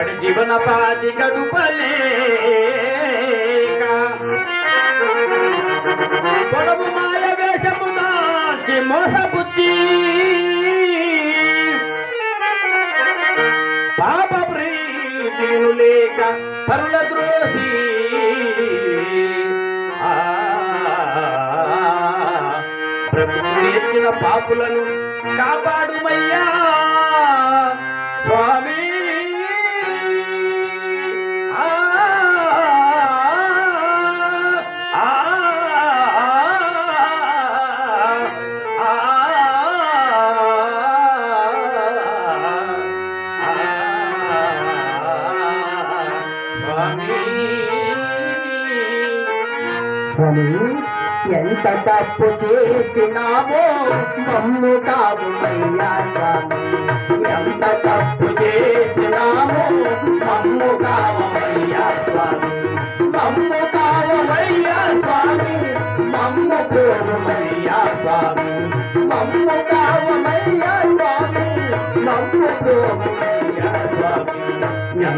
జీవన పాతి గడుపలేక. పొడవు మాయ వేషము దాల్చి మోసబుద్ధి పాప ప్రీతిను లేక పరుల ద్రోసి. ఆ, నేర్చిన పాపులను కాపాడుమయ్యా. స్వామి ఎంత తప్పు చేసినామో మమ్ము కావుమయ్యా స్వామి. ఎంత తప్పు చేసినామో మమ్ము కావమయ్యా స్వామి. మమ్ము కావమయ్యా స్వామి. మమ్ము కోరుమయ్యా స్వామి. మమ్ము కావమయ్యా స్వామి. మమ్ము కోరుమయ్యా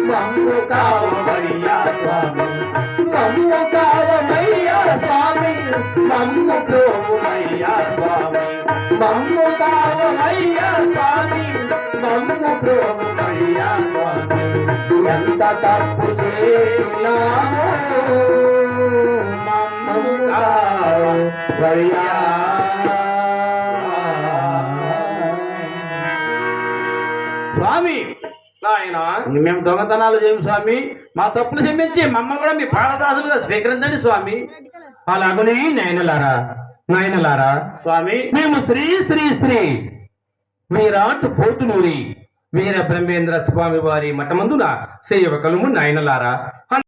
మమ్ము స్వామి. మమ్ము కావమయ్యా స్వామి. మమ్ము ప్రోమయ్యా స్వామి. మమ్ము కావమయ్యా స్వామి. మమ్ము ప్రోమయ్యా స్వామి. ఎంత తప్పు చేసినాము మమ్ము స్వామి. మేము దొంగతనాలు చేయము స్వామి. మా తప్పులు క్షమించి మమ్మల్ని కూడా మీ పాదదాసులుగా స్వీకరించండి స్వామి. అలాగనే నయనలారా నయనలారా. స్వామి. మేము శ్రీ శ్రీ శ్రీ వీరాట్ పోతునూరి వీర బ్రహ్మేంద్ర స్వామి వారి మఠమందున సేవకులము నయనలారా.